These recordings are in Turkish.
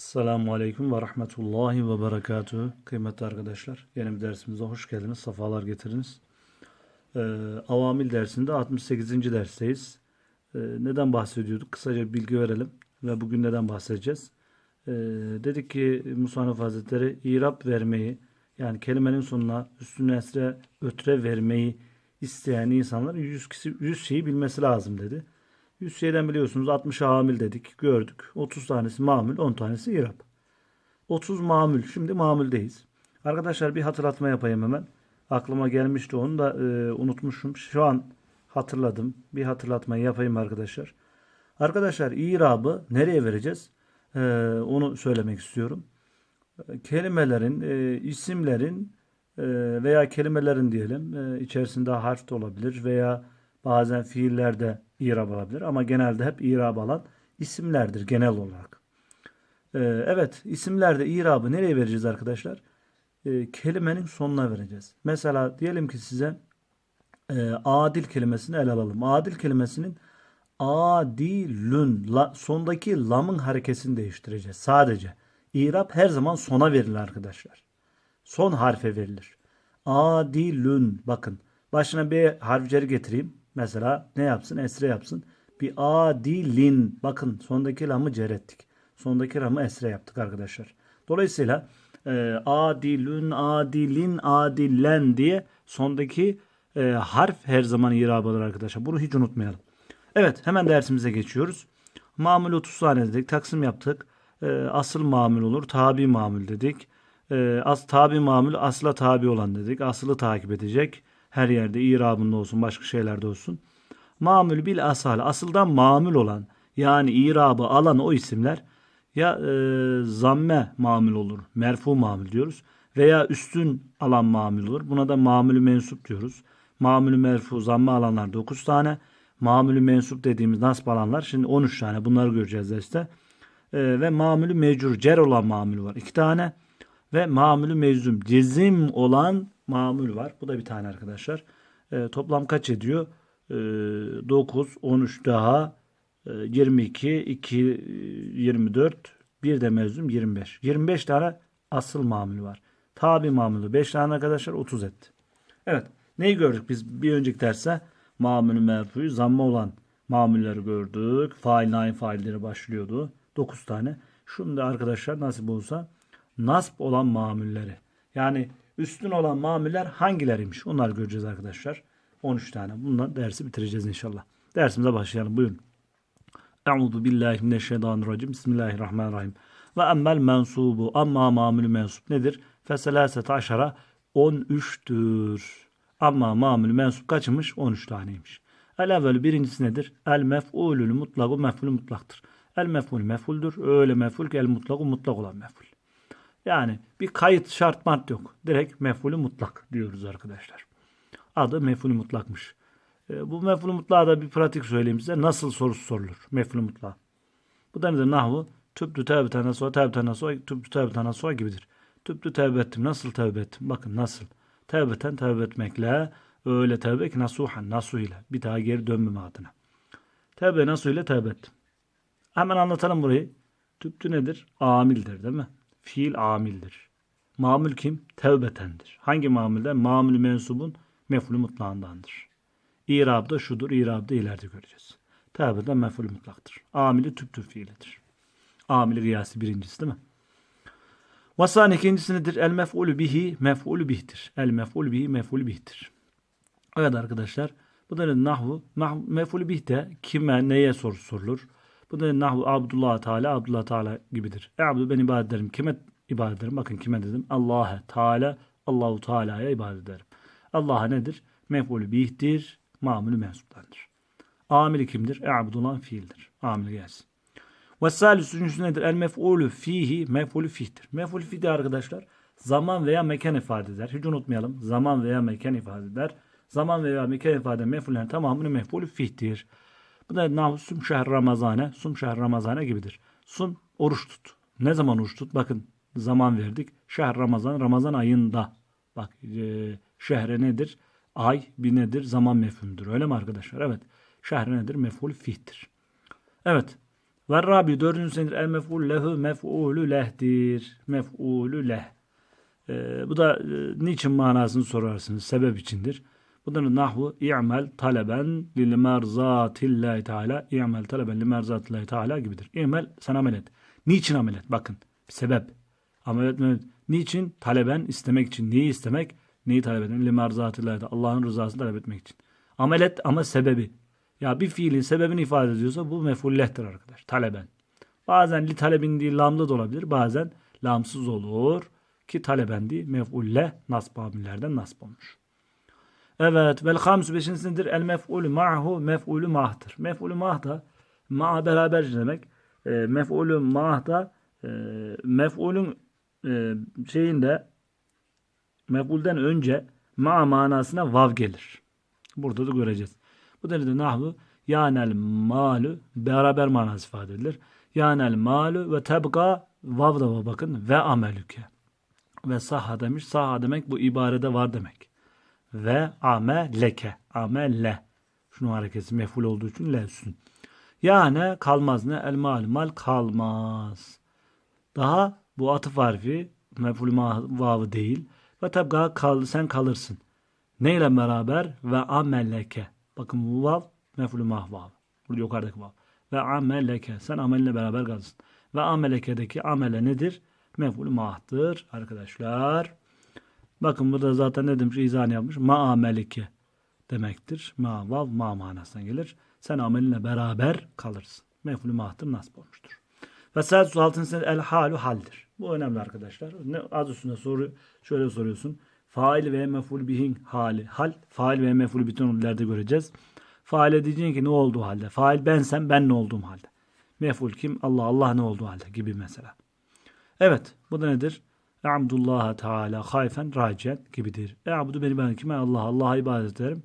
Esselamu Aleyküm ve Rahmetullahi ve Berekatuhu. Kıymetli arkadaşlar, yeni bir dersimize hoş geldiniz, safalar getiriniz. Ee, Avamil dersinde 68. dersteyiz. Ee, neden bahsediyorduk? Kısaca bilgi verelim ve bugün neden bahsedeceğiz? Ee, dedik ki Musannef Hazretleri İrab vermeyi, yani kelimenin sonuna üstüne esre ötre vermeyi isteyen insanlar 100, kişi, 100 şeyi bilmesi lazım dedi. 100 şeyden biliyorsunuz 60 amil dedik, gördük. 30 tanesi mamül, 10 tanesi irab. 30 mamül, şimdi mamüldeyiz. Arkadaşlar bir hatırlatma yapayım hemen. Aklıma gelmişti onu da e, unutmuşum. Şu an hatırladım. Bir hatırlatmayı yapayım arkadaşlar. Arkadaşlar irabı nereye vereceğiz? E, onu söylemek istiyorum. E, Kelimelerin, e, isimlerin e, veya kelimelerin diyelim e, içerisinde harf de olabilir veya bazen fiillerde irab alabilir ama genelde hep irab alan isimlerdir genel olarak. Ee, evet isimlerde irabı nereye vereceğiz arkadaşlar? Ee, kelimenin sonuna vereceğiz. Mesela diyelim ki size e, adil kelimesini ele alalım. Adil kelimesinin adilün la, sondaki lamın harekesini değiştireceğiz sadece. İrab her zaman sona verilir arkadaşlar. Son harfe verilir. Adilün bakın başına bir harfleri getireyim. Mesela ne yapsın? Esre yapsın. Bir adilin. Bakın sondaki lamı cer ettik. Sondaki lamı esre yaptık arkadaşlar. Dolayısıyla e, adilün, adilin, adillen diye sondaki e, harf her zaman irab olur arkadaşlar. Bunu hiç unutmayalım. Evet hemen dersimize geçiyoruz. Mamül 30 tane dedik. Taksim yaptık. E, asıl mamül olur. Tabi mamül dedik. E, as, tabi mamül asla tabi olan dedik. Aslı takip edecek. Her yerde irabında olsun, başka şeylerde olsun. Mamül bil asal, asıldan mamül olan yani irabı alan o isimler ya e, zamme mamül olur, merfu mamül diyoruz veya üstün alan mamül olur. Buna da mamülü mensup diyoruz. Mamülü merfu, zamme alanlar 9 tane. Mamülü mensup dediğimiz nasb alanlar şimdi 13 tane bunları göreceğiz işte. E, ve mamülü mecrur, cer olan mamül var 2 tane. Ve mamülü meczum, cezim olan mamül var. Bu da bir tane arkadaşlar. E, toplam kaç ediyor? E, 9, 13 daha e, 22, 2, 24, bir de mezum 25. 25 tane asıl mamül var. Tabi mamülü 5 tane arkadaşlar 30 etti. Evet. Neyi gördük biz bir önceki derste? Mamülü merfuyu zammı olan mamulleri gördük. Fail naim failleri başlıyordu. 9 tane. Da arkadaşlar nasip olsa nasp olan mamulleri. Yani üstün olan mamuller hangileriymiş? Onları göreceğiz arkadaşlar. 13 tane. Bundan dersi bitireceğiz inşallah. Dersimize başlayalım. Buyurun. Euzu billahi mineşşeytanirracim. Bismillahirrahmanirrahim. Ve emmel mensubu. Amma mamülü mensup nedir? Feselaset aşara 13'tür. Amma mamülü mensup kaçmış? 13 taneymiş. El evvel birincisi nedir? El mef'ulül mutlaku mef'ulü mutlaktır. El mef'ul mef'uldür. Öyle mef'ul ki el mutlaku mutlak olan mef'ul. Yani bir kayıt şart mart yok. Direkt mef'ulü mutlak diyoruz arkadaşlar. Adı mef'ulü mutlakmış. E, bu mef'ulü mutlağa da bir pratik söyleyeyim size. Nasıl sorusu sorulur mef'ulü mutlak. Bu da nedir? Nahvu tüptü tevbeten nasuha tevbeten nasuha tüptü tevbeten nasuha gibidir. Tüptü tevbe ettim. Nasıl tevbe ettim? Bakın nasıl. Tevbeten tevbe etmekle öyle tevbe ki nasuhan nasuh ile. Bir daha geri dönmeme adına. Tevbe nasuh ile tevbe ettim. Hemen anlatalım burayı. Tüptü nedir? Amildir değil mi? Fiil amildir. Mamül kim? Tevbetendir. Hangi mamülden? Mamül mensubun mef'ulü mutlağındandır. İrab da şudur. İrab da ileride göreceğiz. Tevbeden mef'ulü mutlaktır. Amili tüptür fiilidir. Amili gıyası birincisi değil mi? Vasan ikincisi nedir? El mef'ulü bihi mef'ulü bihtir. El mef'ulü bihi mef'ulü bihtir. Evet arkadaşlar. Bu da? Nahvu. Mef'ulü bih de kime, neye soru sorulur? Bu da nahvu Abdullah Teala, Abdullah Teala gibidir. E abdu ben ibadet ederim. Kime ibadet ederim? Bakın kime dedim? Allah'a Teala, Allahu Teala'ya ibadet ederim. Allah'a nedir? Mef'ulü bihtir, mamülü mensuptandır. Amili kimdir? E abdullah fiildir. Amili gelsin. Ve salüs üçüncüsü nedir? El mef'ulü fihi, mef'ulü fihtir. Mef'ulü fihi de arkadaşlar zaman veya mekan ifade eder. Hiç unutmayalım. Zaman veya mekan ifade eder. Zaman veya mekan ifade mef'ullerin tamamını mef'ulü fihtir. Bu da nahu sum ramazane, sum ramazane gibidir. Sum oruç tut. Ne zaman oruç tut? Bakın zaman verdik. Şehr ramazan, ramazan ayında. Bak e, şehre nedir? Ay bir nedir? Zaman mefhumdur. Öyle mi arkadaşlar? Evet. Şehre nedir? Mef'ul fihtir. Evet. Ve rabi dördüncü senedir el mef'ul lehu mef'ulü lehdir. Mef'ulü leh. Ee, bu da e, niçin manasını sorarsınız. Sebep içindir. Bu da nahvu i'mel taleben lil merzatillahi teala. i'mel taleben lil merzatillahi teala gibidir. İ'mel sen amel et. Niçin amel et? Bakın. Sebep. Amel etme. Niçin? Taleben istemek için. Neyi istemek? Neyi talep etmek? Lil merzatillahi teala. Allah'ın rızasını talep etmek için. Amel et ama sebebi. Ya bir fiilin sebebini ifade ediyorsa bu mefullehtir arkadaş. Taleben. Bazen li talebin değil lamlı da olabilir. Bazen lamsız olur. Ki taleben değil mef'ulle nasb amirlerden nasb olmuş. Evet. Vel hamsu beşincisidir. El mef'ulü ma'hu mef'ulü mah'tır. Mef'ulü mah da ma beraber demek. E, mef'ulü mah da e, mef'ulün e, şeyinde mef'ulden önce ma manasına vav gelir. Burada da göreceğiz. Bu derede nahvu yanel malu beraber manası ifade edilir. Yanel malu ve tebga vav da bakın ve amelüke. Ve saha demiş. Saha demek bu ibarede var demek. Ve ameleke. Amelle. Şunun hareketi meful olduğu için levsün. Yani kalmaz ne? El mal. Mal kalmaz. Daha bu atıf harfi meful vavı değil. Ve tebga kal, sen kalırsın. Neyle beraber? Ve amelleke. Bakın bu vav mefulü mahvav. Burada yukarıdaki vav. Ve ameleke. Sen amelinle beraber kalırsın. Ve amelekedeki amele nedir? Mefulü mahtır arkadaşlar. Bakın burada zaten ne demiş? İzah yapmış. Ma amelike demektir. Ma vav ma manasına gelir. Sen amelinle beraber kalırsın. Mefulü mahtır nasip olmuştur. Ve sadece altın sene el halu haldir. Bu önemli arkadaşlar. Ne, adı üstünde soru şöyle soruyorsun. Fail ve meful bihin hali. Hal. Fail ve meful bütün ünlülerde göreceğiz. Faile diyeceksin ki ne olduğu halde. Fail bensem ben ne olduğum halde. Meful kim? Allah. Allah ne olduğu halde gibi mesela. Evet. Bu da nedir? Abdullah Teala hayfen raciyen gibidir. E abudu beni ben kime? Allah. Allah'a ibadet ederim.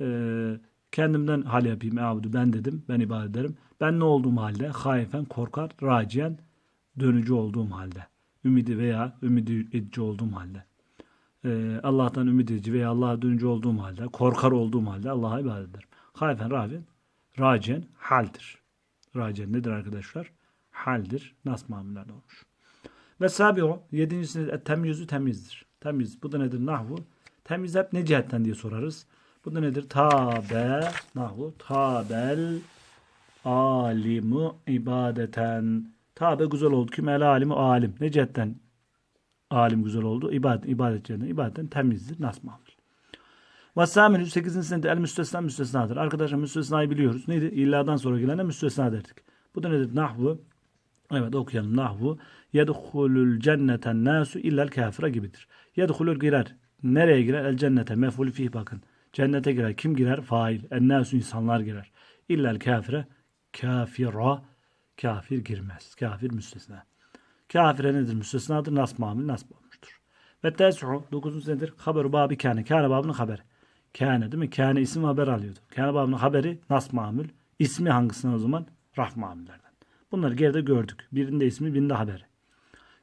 Ee, kendimden hal yapayım. E abudu ben dedim. Ben ibadet ederim. Ben ne olduğum halde? Hayfen korkar. Raciyen dönücü olduğum halde. Ümidi veya ümidi edici olduğum halde. Ee, Allah'tan ümit edici veya Allah'a dönücü olduğum halde, korkar olduğum halde Allah'a ibadet ederim. Hayfen racen, racen haldir. Racen nedir arkadaşlar? Haldir. Nas mamillerde olmuş. Ve sabi o. Yedincisi temyizu temizdir. Temiz. Bu da nedir? Nahvu. Temiz hep ne cihetten diye sorarız. Bu da nedir? Tabe. Nahvu. Tabel. Alimu ibadeten. Tabe güzel oldu. Kim el alimu alim. Ne cihetten alim güzel oldu. İbadet, ibadet yerine ibadetten temizdir. Nas mamul. Ve samin 8. senede el müstesna müstesnadır. Arkadaşlar müstesnayı biliyoruz. Neydi? İlladan sonra gelene müstesna derdik. Bu da nedir? Nahvu. Evet okuyalım. Nahvu. Yedhulul cenneten nasu illel kafire gibidir. Yedhulul girer. Nereye girer? El cennete. Meful fih bakın. Cennete girer. Kim girer? Fail. En nasu insanlar girer. İllel kafire. Kafira. Kafir girmez. Kafir müstesna. Kafire nedir? Müstesnadır. Nas mamil nasb olmuştur. Ve tes'u 9. senedir haber babi kâne. Kâne babının haberi. Kâne değil mi? Kâne isim haber alıyordu. Kâne babının haberi nas mamül. İsmi hangisinden o zaman? Raf mamüllerden. Bunları geride gördük. Birinde ismi, birinde haberi.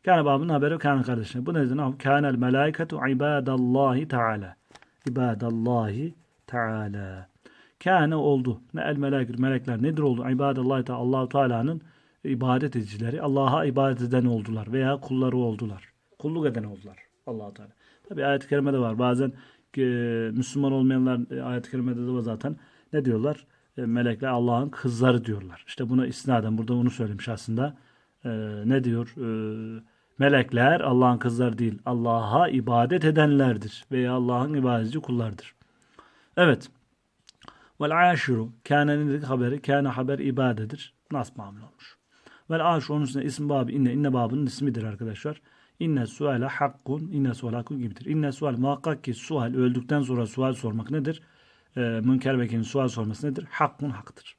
Kâne babının haberi kâne kardeşine. Bu nedir? Kânel melâiketu ibâdallâhi teâlâ. İbâdallâhi teâlâ. Kâne oldu. Ne el melâket. Melekler nedir oldu? İbâdallâhi teâlâ. allah Teala'nın ibadet edicileri. Allah'a ibadet eden oldular. Veya kulları oldular. Kulluk eden oldular. allah Teala. Tabi ayet-i kerimede var. Bazen e, Müslüman olmayanlar e, ayet-i kerimede de var zaten. Ne diyorlar? E, melekler Allah'ın kızları diyorlar. İşte buna isnaden burada onu söylemiş aslında. E, ne diyor? E, melekler Allah'ın kızları değil. Allah'a ibadet edenlerdir. Veya Allah'ın ibadetçi kullardır. Evet. Vel aşiru. Kâne'nin haberi. Kâne haber ibadedir. Nas mamul olmuş. Vel aşiru onun üstüne isim babı inne. İnne babının ismidir arkadaşlar. İnne suale hakkun. İnne sual hakkun gibidir. İnne sual muhakkak ki sual öldükten sonra sual sormak nedir? Ee, münker vekilin sual sorması nedir? Hakkun haktır.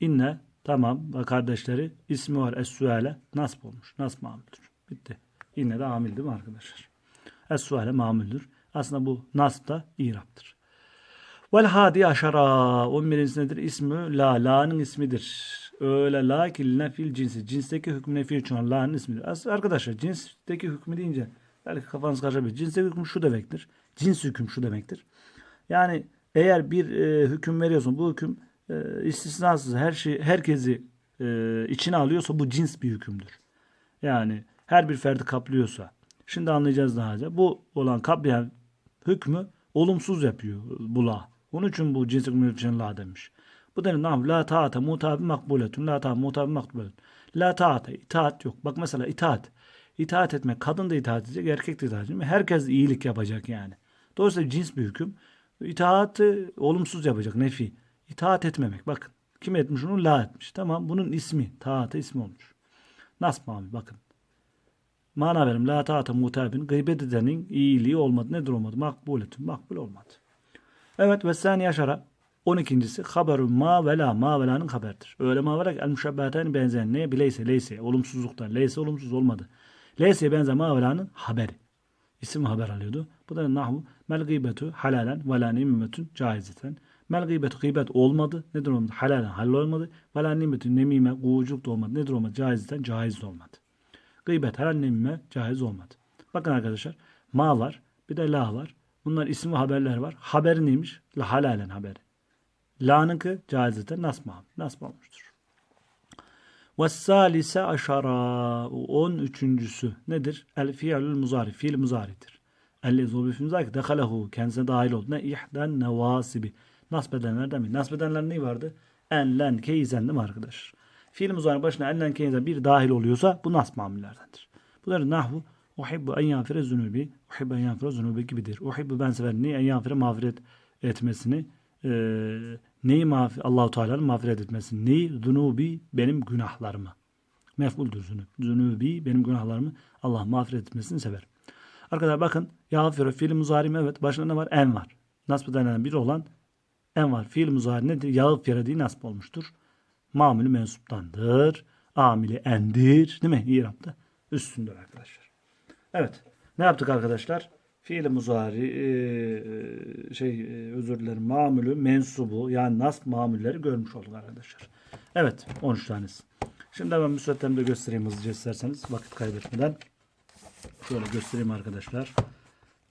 İnne tamam ve kardeşleri ismi var es suale nasb olmuş. Nasb mamuldür. Bitti. İnne de amil değil mi arkadaşlar? Es suale mamuldür. Aslında bu nasb da iraptır. Vel hadi aşara. 11. nedir? İsmi la. La'nın ismidir. Öyle la ki nefil cinsi. Cinsteki hükmü nefi için la'nın ismidir. Aslında arkadaşlar cinsteki hükmü deyince belki kafanız karışabilir. Cinsteki hüküm şu demektir. Cins hüküm şu demektir. Yani eğer bir e, hüküm veriyorsun bu hüküm e, istisnasız her şey herkesi e, içine alıyorsa bu cins bir hükümdür. Yani her bir ferdi kaplıyorsa. Şimdi anlayacağız daha önce. Bu olan kaplayan hükmü olumsuz yapıyor bu la. Onun için bu cins hükmü la demiş. Bu da ne La taate mutabi makbuletun. La taate mutabi makbuletun. La taate itaat yok. Bak mesela itaat. İtaat etmek. Kadın da itaat edecek, erkek de itaat edecek. Herkes iyilik yapacak yani. Dolayısıyla cins bir hüküm. İtaatı olumsuz yapacak. Nefi. İtaat etmemek. Bakın. Kim etmiş onu? La etmiş. Tamam. Bunun ismi. Taate ismi olmuş. Nasıl mami? Bakın. Mana verim. La taate mutabin. Gıybet edenin iyiliği olmadı. Nedir olmadı? Makbuletun. Makbul olmadı. Evet. Ve sani yaşara. 12.si haberun ma ve la ma ve la'nın haberdir. Öyle ma olarak el müşebbehaten benzeyen neye? Bileyse leyse. Olumsuzluktan. Leyse olumsuz olmadı. Leyseye benzer ma ve la'nın haberi. İsim haber alıyordu. Bu da nahvu mel gıybetu halalen ve la nimimetun caizeten. Mel gıybetu gıybet olmadı. Nedir olmadı? Halalen halal olmadı. Ve la nimetun nemime kuğuculuk da olmadı. Nedir olmadı? Caizeten caiz de olmadı. Gıybet halal nemime caiz olmadı. Bakın arkadaşlar ma var bir de la var. Bunlar isim ve haberler var. Haberi neymiş? La halalen haberi. La'nınki caizeten nasma. Nasma olmuştur. Ve salise aşara. On üçüncüsü nedir? El fiilül muzari. Fiil muzaridir. El izobi fiil muzari. Dekalehu. Kendisine dahil oldu. Ne ihden nevasibi. Nasb edenlerden mi? Nasb edenler ne vardı? En, len, keyzen değil mi arkadaşlar? Fiil muzari başına en, len, keyzen bir dahil oluyorsa bu nasb mamullerdendir. Bunların nahvu Uhibbu en yağfire zunubi. Uhibbu en yağfire zunubi gibidir. Uhibbu ben severim. Niye en yağfire mağfiret etmesini? E, neyi mağfir, Allahu Teala'nın mağfiret etmesini? Neyi? Zunubi benim günahlarımı. Mef'uldür zunub. Zunubi benim günahlarımı Allah mağfiret etmesini sever. Arkadaşlar bakın yağfire fiil muzarim evet başında ne var? En var. Nasb denen bir olan en var. Fiil muzari nedir? Yağfire diye nasb olmuştur. Mamülü mensuptandır. Amili endir. Değil mi? İrab'da üstündür arkadaşlar. Evet. Ne yaptık arkadaşlar? Fiil muzari e, şey e, özür dilerim mamülü mensubu yani nasb mamülleri görmüş olduk arkadaşlar. Evet 13 tanesi. Şimdi hemen de göstereyim hızlıca isterseniz vakit kaybetmeden. Şöyle göstereyim arkadaşlar.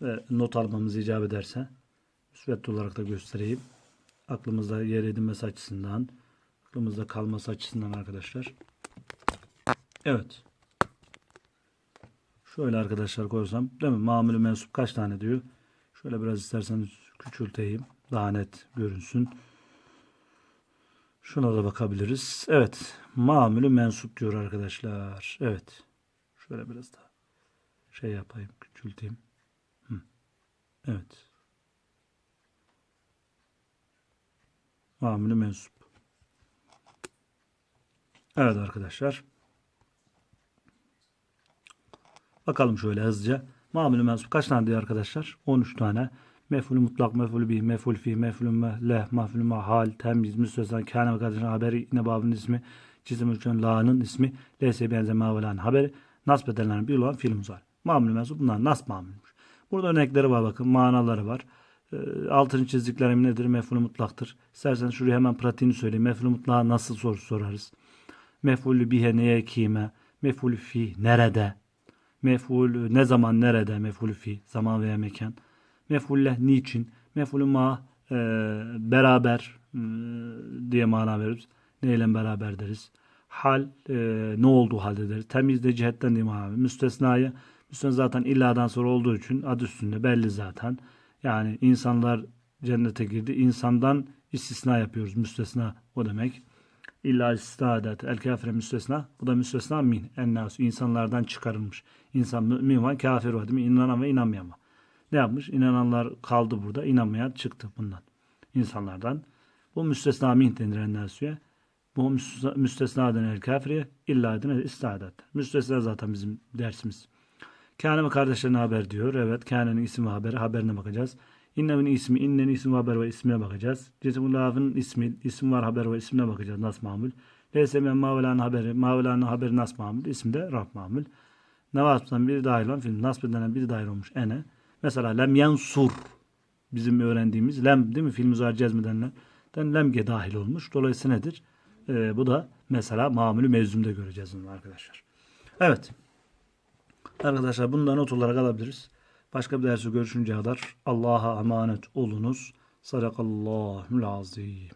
Ve not almamız icap ederse müsvedde olarak da göstereyim. Aklımızda yer edinmesi açısından aklımızda kalması açısından arkadaşlar. Evet. Şöyle arkadaşlar koysam değil mi? Mamülü mensup kaç tane diyor? Şöyle biraz isterseniz küçülteyim. Daha net görünsün. Şuna da bakabiliriz. Evet. Mamülü mensup diyor arkadaşlar. Evet. Şöyle biraz daha şey yapayım. Küçülteyim. Hı. Evet. Mamülü mensup. Evet arkadaşlar. Bakalım şöyle hızlıca. Mamülü mensup kaç tane diyor arkadaşlar? 13 tane. Mef'ulü mutlak, mef'ulü bih, mef'ul fi, mef'ulü mehleh, mef'ulü mahal, temiz, müstesna, kâne ve kardeşin haberi, yine babının ismi, çizim ölçülen la'nın ismi, leyse benzeme ve la'nın haberi, nasb edenlerin bir olan fiil muzari. Mamülü mensup bunlar nasb mamülmüş. Burada örnekleri var bakın, manaları var. E, altını çizdiklerim nedir? Mef'ulü mutlaktır. İsterseniz şuraya hemen pratiğini söyleyeyim. Mef'ulü mutlağa nasıl soru sorarız? Mef'ulü bihe neye kime? Mef'ulü fi nerede? Mef'ul ne zaman nerede mef'ul fi zaman veya mekan. Mef'ulle niçin? Mef'ulü ma e, beraber e, diye mana veririz. Neyle beraber deriz. Hal e, ne olduğu halde deriz. Temizde cihetten diye mana veririz. Müstesna zaten illadan sonra olduğu için adı üstünde belli zaten. Yani insanlar cennete girdi. İnsandan istisna yapıyoruz. Müstesna o demek. İlla istisna edat. El kafire müstesna. Bu da müstesna min. Ennas. insanlardan çıkarılmış. İnsan mümin var, kafir var değil mi? İnanan ve inanmayan var. Ne yapmış? İnananlar kaldı burada. inanmayan çıktı bundan. İnsanlardan. Bu müstesna min denir ennasüye. Bu müstesna denen kafiriye illa denen istadat. Müstesna zaten bizim dersimiz. Kâne ve kardeşlerine haber diyor. Evet. Kâne'nin isim ve haberi. Haberine bakacağız. İnnemin ismi, innenin isim ve haber ve ismine bakacağız. Cesimullahu ismi, isim var haber ve ismine bakacağız. Nasıl mamul? Leyse men mavelanın haberi, mavelanın haberi nasıl mamul? İsim de Rab mamul. Nevasıptan biri dahil olan film. Nasb edilen biri dahil olmuş. Ene. Mesela lem yansur. Bizim öğrendiğimiz lem değil mi? Film uzar cezmedenler. Den lemge dahil olmuş. Dolayısıyla nedir? Ee, bu da mesela mamülü mevzumda göreceğiz bunu arkadaşlar. Evet. Arkadaşlar bundan not olarak alabiliriz. Başka bir dersi görüşünceye kadar Allah'a emanet olunuz. Sadakallahu azim.